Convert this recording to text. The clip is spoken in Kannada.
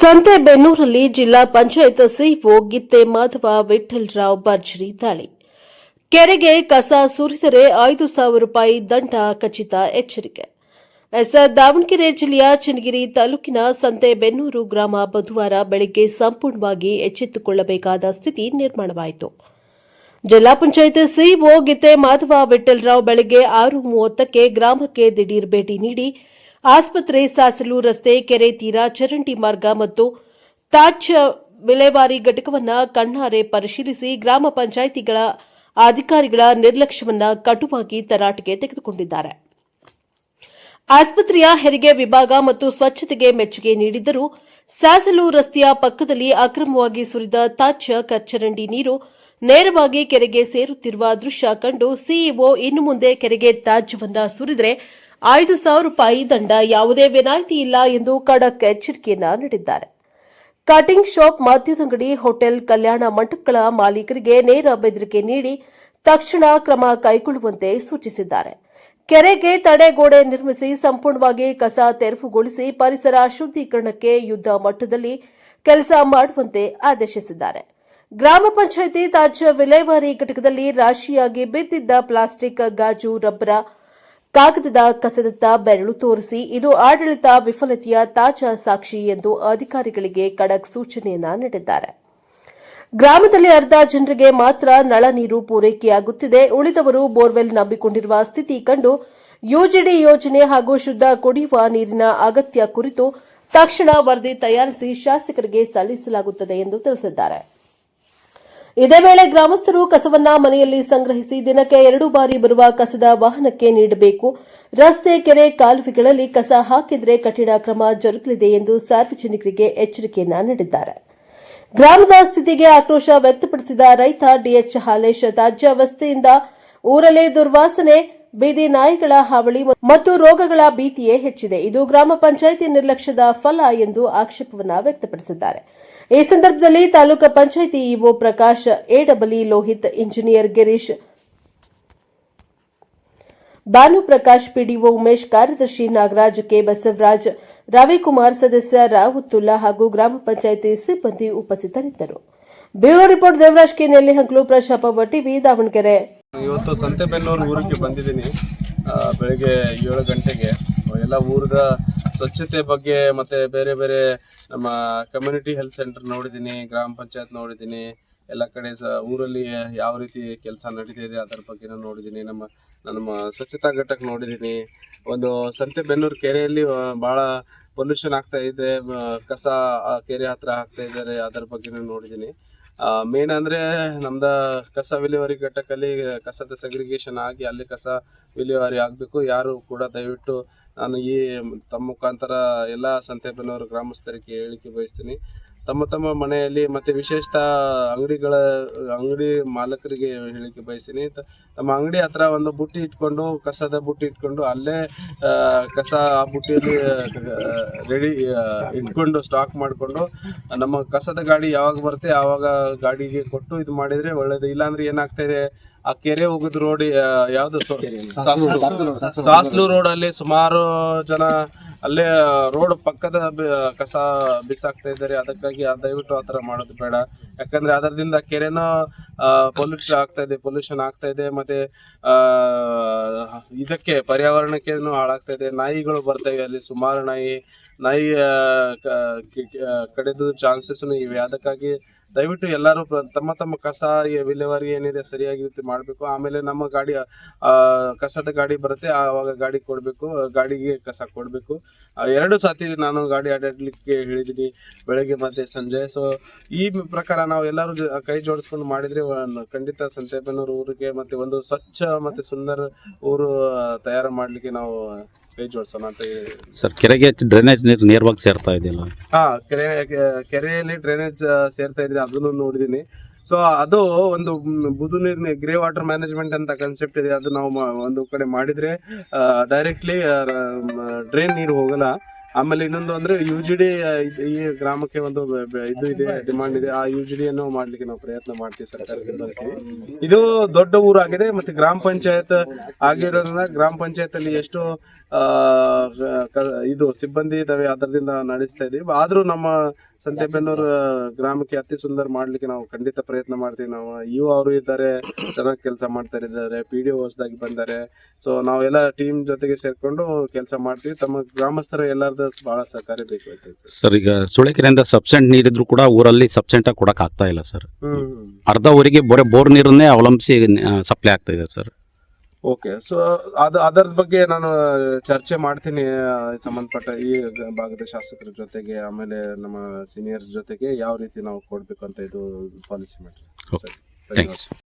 ಸಂತೆಬೆನ್ನೂರಲ್ಲಿ ಜಿಲ್ಲಾ ಪಂಚಾಯತ್ ಸಿಇಒ ಗಿತ್ತೆ ಮಾಧವ ವಿಠಲ್ರಾವ್ ಭರ್ಜರಿ ದಾಳಿ. ಕೆರೆಗೆ ಕಸ ಸುರಿದರೆ ಐದು ಸಾವಿರ ರೂಪಾಯಿ ದಂಡ, ಖಚಿತ ಎಚ್ಚರಿಕೆ. ಎಸ್. ದಾವಣಗೆರೆ ಜಿಲ್ಲೆಯ ಚನ್ನಗಿರಿ ತಾಲೂಕಿನ ಸಂತೆಬೆನ್ನೂರು ಗ್ರಾಮ ಬುಧವಾರ ಬೆಳಗ್ಗೆ ಸಂಪೂರ್ಣವಾಗಿ ಎಚ್ಚೆತ್ತುಕೊಳ್ಳಬೇಕಾದ ಸ್ಥಿತಿ ನಿರ್ಮಾಣವಾಯಿತು. ಜಿಲ್ಲಾ ಪಂಚಾಯತ್ ಸಿಇಒ ಗಿತ್ತೆ ಮಾಧವ ವಿಠಲ್ರಾವ್ ಬೆಳಗ್ಗೆ ಆರು ಮೂವತ್ತಕ್ಕೆ ಗ್ರಾಮಕ್ಕೆ ದಿಢೀರ್ ಭೇಟಿ ನೀಡಿ ಆಸ್ಪತ್ರೆ, ಸಾಸಲು, ರಸ್ತೆ, ಕೆರೆ ತೀರ, ಚರಂಡಿ ಮಾರ್ಗ ಮತ್ತು ತಾಜ್ಯ ವಿಲೇವಾರಿ ಘಟಕವನ್ನು ಕಣ್ಣಾರೆ ಪರಿಶೀಲಿಸಿ ಗ್ರಾಮ ಪಂಚಾಯಿತಿಗಳ ಅಧಿಕಾರಿಗಳ ನಿರ್ಲಕ್ಷ್ಯವನ್ನ ಕಟುವಾಗಿ ತರಾಟೆಗೆ ತೆಗೆದುಕೊಂಡಿದ್ದಾರೆ. ಆಸ್ಪತ್ರೆಯ ಹೆರಿಗೆ ವಿಭಾಗ ಮತ್ತು ಸ್ವಚ್ಛತೆಗೆ ಮೆಚ್ಚುಗೆ ನೀಡಿದ್ದರೂ ಸಾಸಲು ರಸ್ತೆಯ ಪಕ್ಕದಲ್ಲಿ ಅಕ್ರಮವಾಗಿ ಸುರಿದ ತಾಜ್ಯ ಕಚ್ಚರಂಡಿ ನೀರು ನೇರವಾಗಿ ಕೆರೆಗೆ ಸೇರುತ್ತಿರುವ ದೃಶ್ಯ ಕಂಡು ಸಿಇಒ ಇನ್ನು ಮುಂದೆ ಕೆರೆಗೆ ತ್ಯಾಜ್ಯವನ್ನ ಸುರಿದರೆ ಐದು ಸಾವಿರ ರೂಪಾಯಿ ದಂಡ ಯಾವುದೇ ವಿನಾಯಿತಿ ಇಲ್ಲ ಎಂದು ಖಡಕ್ ಎಚ್ಚರಿಕೆಯನ್ನ ನೀಡಿದ್ದಾರೆ. ಕಟಿಂಗ್ ಶಾಪ್ ಮದ್ಯದಂಗಡಿ ಹೋಟೆಲ್, ಕಲ್ಯಾಣ ಮಂಟಪಗಳ ಮಾಲೀಕರಿಗೆ ನೇರ ಬೆದರಿಕೆ ನೀಡಿ ತಕ್ಷಣ ಕ್ರಮ ಕೈಗೊಳ್ಳುವಂತೆ ಸೂಚಿಸಿದ್ದಾರೆ. ಕೆರೆಗೆ ತಡೆಗೋಡೆ ನಿರ್ಮಿಸಿ ಸಂಪೂರ್ಣವಾಗಿ ಕಸ ತೆರವುಗೊಳಿಸಿ ಪರಿಸರ ಶುದ್ಧೀಕರಣಕ್ಕೆ ಯುದ್ಧ ಮಟ್ಟದಲ್ಲಿ ಕೆಲಸ ಮಾಡುವಂತೆ ಆದೇಶಿಸಿದ್ದಾರೆ. ಗ್ರಾಮ ಪಂಚಾಯಿತಿ ತಾಜ್ಯ ವಿಲೇವಾರಿ ಘಟಕದಲ್ಲಿ ರಾಶಿಯಾಗಿ ಬಿದ್ದಿದ್ದ ಪ್ಲಾಸ್ಟಿಕ್, ಗಾಜು, ರಬ್ಬರ ಕಾಗದದ ಕಸದತ್ತ ಬೆರಳು ತೋರಿಸಿ, ಇದು ಆಡಳಿತ ವಿಫಲತೆಯ ತಾಜಾ ಸಾಕ್ಷಿ ಎಂದು ಅಧಿಕಾರಿಗಳಿಗೆ ಖಡಕ್ ಸೂಚನೆಯನ್ನು ನೀಡಿದ್ದಾರೆ. ಗ್ರಾಮದಲ್ಲಿ ಅರ್ಧ ಜನರಿಗೆ ಮಾತ್ರ ನಳ ನೀರು ಪೂರೈಕೆಯಾಗುತ್ತಿದೆ. ಉಳಿದವರು ಬೋರ್ವೆಲ್ ನಂಬಿಕೊಂಡಿರುವ ಸ್ಥಿತಿ ಕಂಡು ಯೋಜನೆ ಯೋಜನೆ ಹಾಗೂ ಶುದ್ಧ ಕುಡಿಯುವ ನೀರಿನ ಅಗತ್ಯ ಕುರಿತು ತಕ್ಷಣ ವರದಿ ತಯಾರಿಸಿ ಶಾಸಕರಿಗೆ ಸಲ್ಲಿಸಲಾಗುತ್ತದೆ ಎಂದು ತಿಳಿಸಿದ್ದಾರೆ. ಇದೇ ವೇಳೆ ಗ್ರಾಮಸ್ಥರು ಕಸವನ್ನ ಮನೆಯಲ್ಲಿ ಸಂಗ್ರಹಿಸಿ ದಿನಕ್ಕೆ ಎರಡು ಬಾರಿ ಬರುವ ಕಸದ ವಾಹನಕ್ಕೆ ನೀಡಬೇಕು. ರಸ್ತೆ, ಕೆರೆ, ಕಾಲುವೆಗಳಲ್ಲಿ ಕಸ ಹಾಕಿದರೆ ಕಠಿಣ ಕ್ರಮ ಜರುಗಲಿದೆ ಎಂದು ಸಾರ್ವಜನಿಕರಿಗೆ ಎಚ್ಚರಿಕೆಯನ್ನ ನೀಡಿದ್ದಾರೆ. ಗ್ರಾಮದ ಸ್ಥಿತಿಗೆ ಆಕ್ರೋಶ ವ್ಯಕ್ತಪಡಿಸಿದ ರೈತ ಡಿಎಚ್ ಹಾಲೇಶ್ ಅವಸ್ಥೆಯಿಂದ ಊರಲೇ ದುರ್ವಾಸನೆ, ಬೀದಿ ನಾಯಿಗಳ ಹಾವಳಿ ಮತ್ತು ರೋಗಗಳ ಭೀತಿಯೇ ಹೆಚ್ಚಿದೆ. ಇದು ಗ್ರಾಮ ಪಂಚಾಯಿತಿ ನಿರ್ಲಕ್ಷ್ಯದ ಫಲ ಎಂದು ಆಕ್ಷೇಪವನ್ನು ವ್ಯಕ್ತಪಡಿಸಿದ್ದಾರೆ. ಈ ಸಂದರ್ಭದಲ್ಲಿ ತಾಲೂಕು ಪಂಚಾಯಿತಿ ಇಒ ಪ್ರಕಾಶ್ ಎಡಬ್ಲ್ಯೂ ಲೋಹಿತ್, ಇಂಜಿನಿಯರ್ ಗಿರೀಶ್ ಭಾನುಪ್ರಕಾಶ್ ಪಿಡಿಒ ಉಮೇಶ್, ಕಾರ್ಯದರ್ಶಿ ನಾಗರಾಜ್, ಕೆ ಬಸವರಾಜ್, ರವಿಕುಮಾರ್ ಸದಸ್ಯ ರಾವುತ್ತುಲ್ಲಾ ಹಾಗೂ ಗ್ರಾಮ ಪಂಚಾಯಿತಿ ಸಿಬ್ಬಂದಿ ಉಪಸ್ಥಿತರಿದ್ದರು. Bureau report Devaraj K Nellihanklu ಪ್ರಶಾಪ TV Davanagere. ಇವತ್ತು ಸಂತೆಬೆನ್ನೂರು ಊರಿಗೆ ಬಂದಿದ್ದೀನಿ. ಬೆಳಿಗ್ಗೆ ಏಳು ಗಂಟೆಗೆ. ಎಲ್ಲ ಊರದ ಸ್ವಚ್ಛತೆ ಬಗ್ಗೆ ಮತ್ತೆ ಬೇರೆ ಬೇರೆ ನಮ್ಮ ಕಮ್ಯುನಿಟಿ ಹೆಲ್ತ್ ಸೆಂಟರ್ ನೋಡಿದ್ದೀನಿ, ಗ್ರಾಮ ಪಂಚಾಯತ್ ನೋಡಿದ್ದೀನಿ, ಎಲ್ಲ ಕಡೆ ಸ ಊರಲ್ಲಿ ಯಾವ ರೀತಿ ಕೆಲಸ ನಡೀತಿದೆ ಅದರ ಬಗ್ಗೆ ನೋಡಿದ್ದೀನಿ. ನಮ್ಮ ನಮ್ಮ ಸ್ವಚ್ಛತಾ ಘಟಕ ನೋಡಿದ್ದೀನಿ. ಒಂದು ಸಂತೆಬೆನ್ನೂರು ಕೆರೆಯಲ್ಲಿ ಭಾಳ ಪೊಲ್ಯೂಷನ್ ಆಗ್ತಾ ಇದೆ ಕಸ ಕೆರೆ ಹತ್ರ ಆಗ್ತಾ ಇದ್ದಾರೆ ಅದರ ಬಗ್ಗೆ ನೋಡಿದ್ದೀನಿ. ಮೇನ್ ಅಂದ್ರೆ ನಮ್ದ ಕಸ ವಿಲೇವಾರಿ ಘಟಕಲ್ಲಿ ಕಸದ ಸೆಗ್ರಿಗೇಷನ್ ಆಗಿ ಅಲ್ಲಿ ಕಸ ವಿಲೇವಾರಿ ಆಗಬೇಕು. ಯಾರು ಕೂಡ ದಯವಿಟ್ಟು ನಾನು ಈ ತಮ್ಮ ಮುಖಾಂತರ ಎಲ್ಲ ಸಂತೆಬೆನ್ನೂರು ಗ್ರಾಮಸ್ಥರಿಗೆ ಹೇಳಿಕೆ ಬಯಸ್ತೀನಿ. ತಮ್ಮ ತಮ್ಮ ಮನೆಯಲ್ಲಿ ಮತ್ತೆ ವಿಶೇಷತ ಅಂಗಡಿಗಳ ಅಂಗಡಿ ಮಾಲಕರಿಗೆ ಹೇಳಿಕೆ ಬಯಸಿನಿ. ತಮ್ಮ ಅಂಗಡಿ ಹತ್ರ ಒಂದು ಬುಟ್ಟಿ ಇಟ್ಕೊಂಡು ಕಸದ ಬುಟ್ಟಿ ಇಟ್ಕೊಂಡು ಅಲ್ಲೇ ಕಸ ಆ ಬುಟ್ಟಿಯಲ್ಲಿ ರೆಡಿ ಇಟ್ಕೊಂಡು ಸ್ಟಾಕ್ ಮಾಡಿಕೊಂಡು ನಮ್ಮ ಕಸದ ಗಾಡಿ ಯಾವಾಗ ಬರುತ್ತೆ ಆವಾಗ ಗಾಡಿಗೆ ಕೊಟ್ಟು ಇದು ಮಾಡಿದ್ರೆ ಒಳ್ಳೇದು. ಇಲ್ಲಾಂದ್ರೆ ಏನಾಗ್ತಾ ಇದೆ? ಆ ಕೆರೆ ಹೋಗಿದ ರೋಡ್ ಯಾವ್ದು ಸಾಸ್ಲು ರೋಡ್. ಅಲ್ಲಿ ಸುಮಾರು ಜನ ಅಲ್ಲೇ ರೋಡ್ ಪಕ್ಕದ ಕಸ ಬಿಸಾಕ್ತಾ ಇದ್ದಾರೆ. ಅದಕ್ಕಾಗಿ ದಯವಿಟ್ಟು ಆ ಥರ ಮಾಡೋದು ಬೇಡ. ಯಾಕಂದ್ರೆ ಅದರಿಂದ ಕೆರೆನ ಪೊಲ್ಯೂಷನ್ ಆಗ್ತಾ ಇದೆ ಪೊಲ್ಯೂಷನ್ ಆಗ್ತಾ ಇದೆ. ಮತ್ತೆ ಇದಕ್ಕೆ ಪರ್ಯಾವರಣಕ್ಕೆ ಹಾಳಾಗ್ತಾ ಇದೆ. ನಾಯಿಗಳು ಬರ್ತವೆ ಅಲ್ಲಿ, ಸುಮಾರು ನಾಯಿ ನಾಯಿ ಕಡಿದು ಚಾನ್ಸಸ್ ಇವೆ. ಅದಕ್ಕಾಗಿ ದಯವಿಟ್ಟು ಎಲ್ಲರೂ ತಮ್ಮ ತಮ್ಮ ಕಸ ವಿಲೇವಾರಿ ಏನಿದೆ ಸರಿಯಾಗಿ ರೀತಿ ಮಾಡಬೇಕು. ಆಮೇಲೆ ನಮ್ಮ ಗಾಡಿ ಕಸದ ಗಾಡಿ ಬರುತ್ತೆ, ಆವಾಗ ಗಾಡಿ ಕೊಡಬೇಕು ಗಾಡಿಗೆ ಕಸ ಕೊಡಬೇಕು. ಎರಡು ಸಾತಿ ನಾನು ಗಾಡಿ ಆಡಾಡ್ಲಿಕ್ಕೆ ಹೇಳಿದ್ದೀನಿ ಬೆಳಗ್ಗೆ ಮತ್ತೆ ಸಂಜೆ. ಸೊ ಈ ಪ್ರಕಾರ ನಾವು ಎಲ್ಲರೂ ಕೈ ಜೋಡಿಸ್ಕೊಂಡು ಮಾಡಿದ್ರೆ ಖಂಡಿತ ಸಂತೆಬೆನ್ನೂರು ಊರಿಗೆ ಮತ್ತೆ ಒಂದು ಸ್ವಚ್ಛ ಮತ್ತೆ ಸುಂದರ ಊರು ತಯಾರು ಮಾಡ್ಲಿಕ್ಕೆ ನಾವು ಕೈ ಜೋಡಿಸೋಣ ಅಂತ ಹೇಳಿ. ಸರ್ ಕೆರೆಗೆ ಡ್ರೈನೇಜ್ ನೀರು ನೇರವಾಗಿ ಸೇರ್ತಾ ಇದೆಯಲ್ಲ? ಹಾ ಕೆರೆ ಕೆ- ಕೆರೆಯಲ್ಲಿ ಡ್ರೈನೇಜ್ ಸೇರ್ತಾ ಇದೆ ಅದನ್ನು ನೋಡಿದೀನಿ ಸೊ ಅದು ಒಂದು ಮ್, ಬುದು ನೀರಿನ ಗ್ರೇ ವಾಟರ್ ಮ್ಯಾನೇಜ್ಮೆಂಟ್ ಅಂತ ಕಾನ್ಸೆಪ್ಟ್ ಇದೆ ಅದು ನಾವು ಮ- ಒಂದು ಕಡೆ ಮಾಡಿದ್ರೆ ಡೈರೆಕ್ಟ್ಲಿ ಡ್ರೈನ್ ನೀರು ಹೋಗಲ್ಲ. ಆಮೇಲೆ ಇನ್ನೊಂದು ಅಂದ್ರೆ ಯು ಜಿ ಡಿ ಈ ಗ್ರಾಮಕ್ಕೆ ಒಂದು ಇದು ಇದೆ ಡಿಮಾಂಡ್ ಇದೆ. ಆ ಯು ಜಿ ಡಿ ಅನ್ನು ಮಾಡ್ಲಿಕ್ಕೆ ನಾವು ಪ್ರಯತ್ನ ಮಾಡ್ತೀವಿ ಬರ್ತೀವಿ ಇದು ದೊಡ್ಡ ಊರಾಗಿದೆ ಮತ್ತೆ ಗ್ರಾಮ ಪಂಚಾಯತ್ ಆಗಿರೋದ್ರಿಂದ ಗ್ರಾಮ ಪಂಚಾಯತ್ ಅಲ್ಲಿ ಎಷ್ಟು ಇದು ಸಿಬ್ಬಂದಿ ಇದಾವೆ ಅದರಿಂದ ನಡೆಸ್ತಾ ಇದೀವಿ ಆದ್ರೂ ನಮ್ಮ ಸಂತೆಬೆನ್ನೂರು ಗ್ರಾಮಕ್ಕೆ ಅತಿ ಸುಂದರ ಮಾಡ್ಲಿಕ್ಕೆ ನಾವು ಖಂಡಿತ ಪ್ರಯತ್ನ ಮಾಡ್ತೀವಿ. ನಾವು ಇವು ಅವರು ಇದ್ದಾರೆ ಚೆನ್ನಾಗಿ ಕೆಲಸ ಮಾಡ್ತಾ ಇದ್ದಾರೆ ಪಿ ಡಿ ಹೊಸದಾಗಿ ಬಂದಾರೆ. ಸೊ ನಾವೆಲ್ಲ ಟೀಮ್ ಜೊತೆಗೆ ಸೇರ್ಕೊಂಡು ಕೆಲಸ ಮಾಡ್ತೀವಿ. ತಮ್ಮ ಗ್ರಾಮಸ್ಥರ ಎಲ್ಲರದ ಬಹಳ ಸಹಕಾರಿ ಬೇಕು ಸರ್ ಈಗ ಸುಳೆಕೆರೆಯಿಂದ ಸಬ್ಸೆಂಟ್ ನೀರಿದ್ರು ಕೂಡ ಊರಲ್ಲಿ ಸಬ್ಸೆಂಟ್ ಕೊಡಕ್ ಆಗ್ತಾ ಇಲ್ಲ ಸರ್ ಹ್ಮ್ ಅರ್ಧ ಊರಿಗೆ ಬರೀ ಬೋರ್ ನೀರನ್ನೇ ಅವಲಂಬಿಸಿ ಸಪ್ಲೈ ಆಗ್ತಾ ಇದೆ ಸರ್ ಓಕೆ ಸೊ ಅದು ಅದರ ಬಗ್ಗೆ ನಾನು ಚರ್ಚೆ ಮಾಡ್ತೀನಿ ಸಂಬಂಧಪಟ್ಟ ಈ ಭಾಗದ ಶಾಸಕರ ಜೊತೆಗೆ ಆಮೇಲೆ ನಮ್ಮ ಸೀನಿಯರ್ಸ್ ಜೊತೆಗೆ ಯಾವ ರೀತಿ ನಾವು ಕೊಡ್ಬೇಕು ಅಂತ ಇದು ಪಾಲಿಸಿ ಮಾಡಿ ಸರಿ ಥ್ಯಾಂಕ್ಸ್